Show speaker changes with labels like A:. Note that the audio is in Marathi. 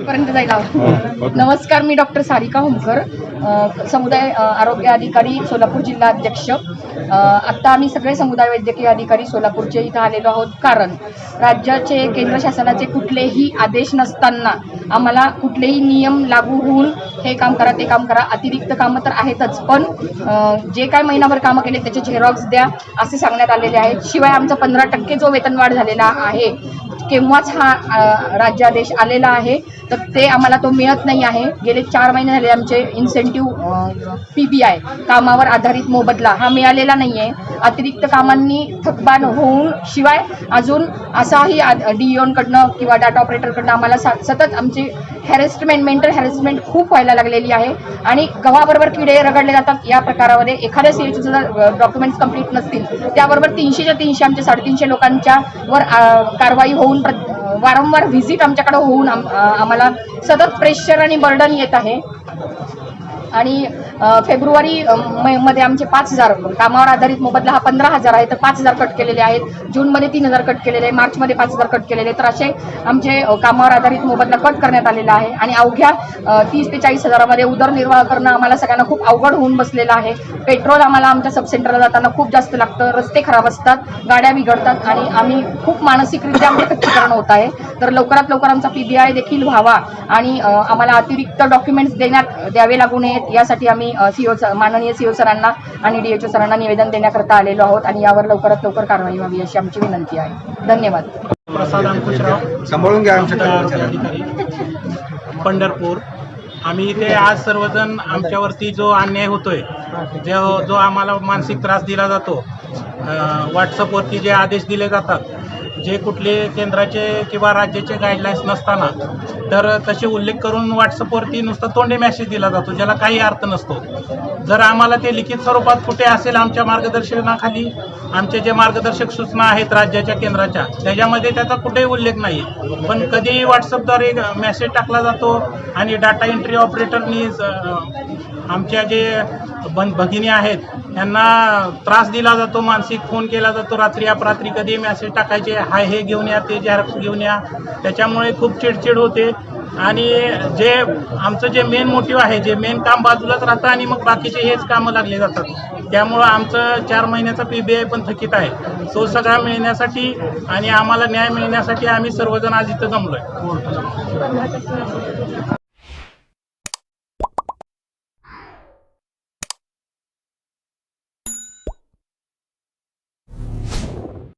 A: पर्यंत जायला हवं. नमस्कार मी डॉक्टर सारिका होमकर. समुदाय आरोग्य अधिकारी सोलापूर जिल्हा अध्यक्ष. आत्ता आम्ही सगळे समुदाय वैद्यकीय अधिकारी सोलापूरचे इथं आलेलो आहोत कारण राज्याचे केंद्र शासनाचे कुठलेही आदेश नसताना आम्हाला कुठलेही नियम लागू होऊन हे काम करा ते काम करा अतिरिक्त कामं तर आहेतच. पण जे काय महिनाभर कामं केले त्याचे झेरॉक्स द्या असे सांगण्यात आलेले आहेत. शिवाय आमचा पंधरा टक्के जो वेतनवाढ झालेला आहे केव्हाच हा राज्यादेश आलेला आहे तर ते आम्हाला तो मिळत नाही आहे. गेले चार महिने झाले आमचे इन्सेंटिव्ह पी बी आय कामावर आधारित मोबदला हा मिळालेला नाही आहे अतिरिक्त कामांनी थकबान होऊन शिवाय अजून असाही डीओनकडनं किंवा डाटा ऑपरेटरकडनं आम्हाला सा सतत आमची हॅरेसमेंट मेंटल हॅरेसमेंट खूप व्हायला लागलेली आहे. आणि गव्हाबरोबर किडे रगडले जातात या प्रकारामध्ये. एखाद्या सीएचे जर डॉक्युमेंट्स कंप्लीट नसतील त्याबरोबर तीनशेच्या तीनशे आमच्या साडेतीनशे लोकांच्या वर कारवाई होऊन वारंवार व्हिजिट आमच्याकडे होऊन आम- आम्हाला सतत प्रेशर आणि बर्डन येत आहे. आणि फेब्रुवारी मध्ये आमचे पाच हजार कामावर आधारित मोबदला हा पंधरा हजार आहे तर पाच हजार कट केलेले आहेत. जूनमध्ये तीन हजार कट केलेले आहे मार्चमध्ये पाच हजार कट केलेले तर असे आमचे कामावर आधारित मोबदला कट करण्यात आलेला आहे. आणि अवघ्या तीस ते चाळीस हजारामध्ये उदरनिर्वाह करणं आम्हाला सगळ्यांना खूप अवघड होऊन बसलेलं आहे. पेट्रोल आम्हाला आमच्या सबसेंटरला जाताना खूप जास्त लागतं. रस्ते खराब असतात गाड्या बिघडतात आणि आम्ही खूप मानसिकरित्या आमचं खच्चीकरण होत आहे. तर लवकरात लवकर आमचा पीबीआय देखील व्हावा आणि आम्हाला अतिरिक्त डॉक्युमेंट्स देण्यात द्यावे लागू नयेत यासाठी आम्ही सीओ माननीय सीओ सरांना आणि डीएचओ सरांना निवेदन देण्याकरता आलेलो आहोत आणि यावर लवकरात लवकर कारवाई व्हावी अशी आमची विनंती आहे. धन्यवाद.
B: प्रसाद अंकुशराव
C: सांभाळून घ्या आमच्या
B: पंढरपूर आम्ही इथे आज सर्वजण आमच्यावरती जो अन्याय होतोय जो जो आम्हाला मानसिक त्रास दिला जातो व्हॉट्सअपवरती जे आदेश दिले जातात जे कुठले केंद्राचे किंवा राज्याचे गाईडलाईन्स नसताना तर तसे उल्लेख करून व्हॉट्सअपवरती नुसतं तोंडी मेसेज दिला जातो ज्याला काही अर्थ नसतो. जर आम्हाला ते लिखित स्वरूपात कुठे असेल आमच्या मार्गदर्शनाखाली आमचे जे मार्गदर्शक सूचना आहेत राज्याच्या केंद्राच्या त्याच्यामध्ये त्याचा कुठेही उल्लेख नाही. पण कधीही व्हॉट्सअपद्वारे मेसेज टाकला जातो आणि डाटा एंट्री ऑपरेटरनी आमच्या जे बन भगिनी आहेत त्यांना त्रास दिला जातो मानसिक फोन केला जातो रात्री अपरात्री कधी मेसेज टाकायचे हाय हे घेऊन या ते झेरॉक्स घेऊन या. त्याच्यामुळे खूप चिडचिड होते. आणि जे आमचं जे मेन मोटिव्ह आहे जे मेन काम बाजूलाच राहतं आणि मग बाकीचे हेच कामं लागले जातात. त्यामुळं आमचं चार महिन्याचा पी बी आय पण थकीत आहे. तो सगळा मिळण्यासाठी आणि आम्हाला न्याय मिळण्यासाठी आम्ही सर्वजण आज इथं जमलो आहे